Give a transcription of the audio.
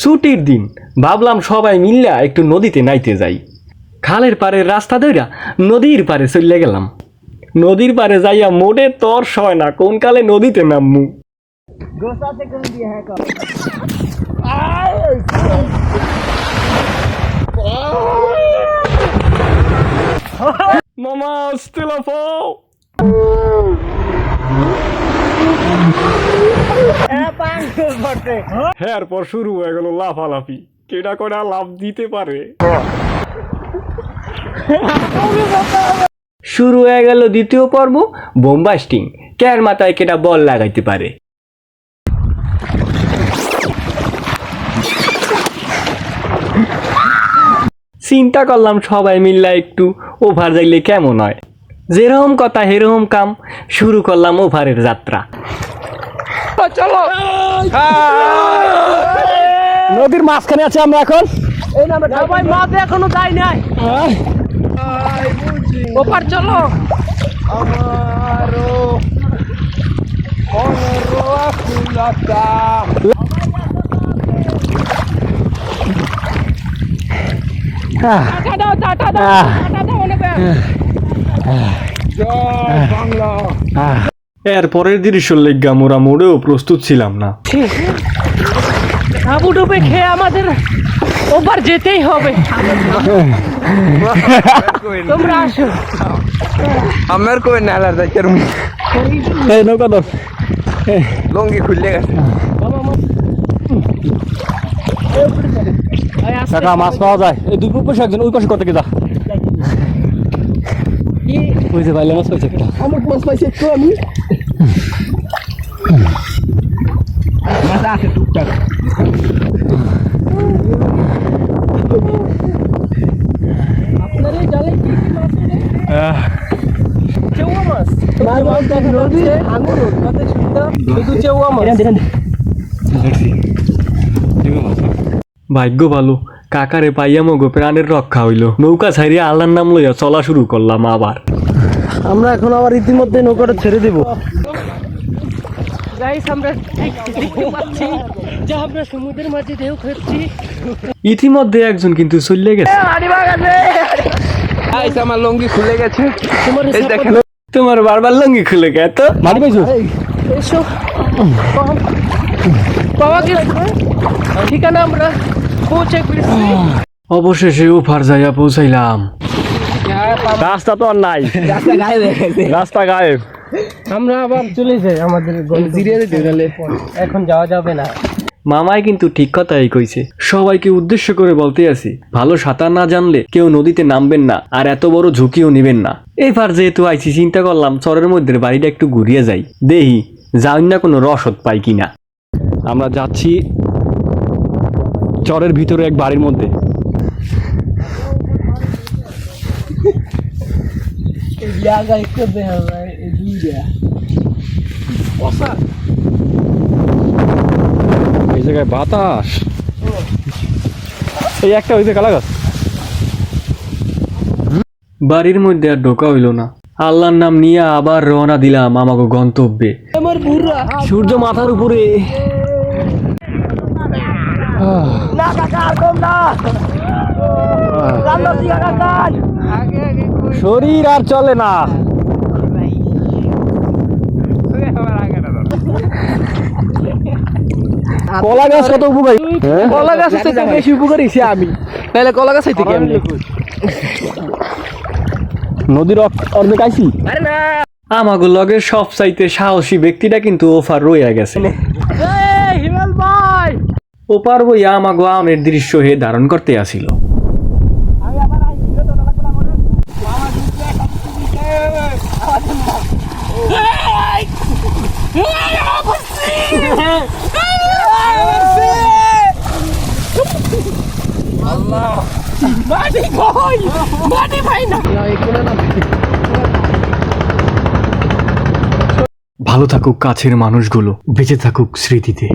ছুটির দিন ভাবলাম সবাই মিল্লা একটু নদীতে নাইতে যাই। খালের পারে রাস্তা ধইরা নদীর পারে চলে গেলাম। নদীর পারে যাইয়া মোটে তর সয় না, কোন কালে নদীতে নামমু। মামা, আসতে হ্যাঁ এরপর শুরু হয়ে গেল লাফালাফি। কেটা করে লাভ দিতে পারে। শুরু হয়ে গেল দ্বিতীয় পর্ব বোম্বাস্টিং ক্যার মাথায় কেটা বল লাগাইতে পারে? চিন্তা করলাম সবাই মিল্লা একটু ওভার যাইলে কেমন হয়? যেরকম কথা হেরকম কাম শুরু করলাম ওভারের যাত্রা। নদীর মাঝখানে আছে আমরা এখন। সবাই এখনও যাই নাই। ওপার চলো। টাটা এর পরের দৃশ্য লেগা মোরা মোড়েও প্রস্তুত ছিলাম না। হাবু ডুবে খেয়ে আমাদের ওপার যেতেই হবে। তোমরা আসো। আমার কই না আলাদা এই নৌকা ধর। লঙ্গি খুললে গেছে। মাছ পাওয়া যায়। এই দুই পাশে একজন ওই পাশে কত কে যা। ওই যে বাইলে মাছ পাইছে একটা আমার মাছ পাইছে একটু আমি। মাছ চেউয়া মাছ ভাগ্য ভালো। কাকারে পাইয়া মগো প্রাণের রক্ষা হইল নৌকা ছাড়িয়া আল্লাহর নাম লইয়া চলা শুরু করলাম আবার আমরা এখন আবার ইতিমধ্যে নৌকাটা ছেড়ে দেব গাইস আমরা দেখতে পাচ্ছি যে আমরা সমুদ্রের মাঝে ঢেউ খেচ্ছি ইতিমধ্যে একজন কিন্তু চলে গেছে আমার লঙ্গি খুলে গেছে তোমার এই দেখেন তোমার বারবার লঙ্গি খুলে গে তো মারি পাইছো এসো গেছে ঠিকানা আমরা পৌঁছে অবশেষে ওপার যাইয়া পৌঁছাইলাম। রাস্তা তো আর নাই। রাস্তা গায়েব আমরা আবার চলে যাই আমাদের জিরিয়ে গেলে এখন যাওয়া যাবে না। মামাই কিন্তু ঠিক কথাই কইছে। সবাইকে উদ্দেশ্য করে বলতে আছি ভালো সাঁতার না জানলে কেউ নদীতে নামবেন না আর এত বড় ঝুঁকিও নেবেন না। এবার যেহেতু আইছি চিন্তা করলাম চরের মধ্যে বাড়িটা একটু ঘুরিয়ে যাই। দেহি যাই না কোনো রসদ পাই কিনা। আমরা যাচ্ছি চরের ভিতরে এক বাড়ির মধ্যে। এই জায়গায় বাতাস। এই একটা ওই যে কালা গাছ বাড়ির মধ্যে আর ঢোকা হইল না। আল্লাহর নাম নিয়ে আবার রওনা দিলাম আমাকে গন্তব্যে। আমার সূর্য মাথার উপরে। না কাকা আর কম না রান্না দিঘা কাকা শরীর আর চলে না। কলা গাছ কত উপকারী? কলা গাছ থেকে বেশি উপকার হইছে আমি। তাহলে কলা গাছ থেকে আমি নদীর অর্ধ- অর্ধেক আইছি? আরে আমাগো লগের সব চাইতে সাহসী ব্যক্তিটা কিন্তু ওফার রইয়া গেছে। ভাই ওপার বইয়া আমাগো আমের দৃশ্য হে ধারণ করতে আসিল। ভালো থাকুক কাছের মানুষগুলো, বেঁচে থাকুক স্মৃতিতে।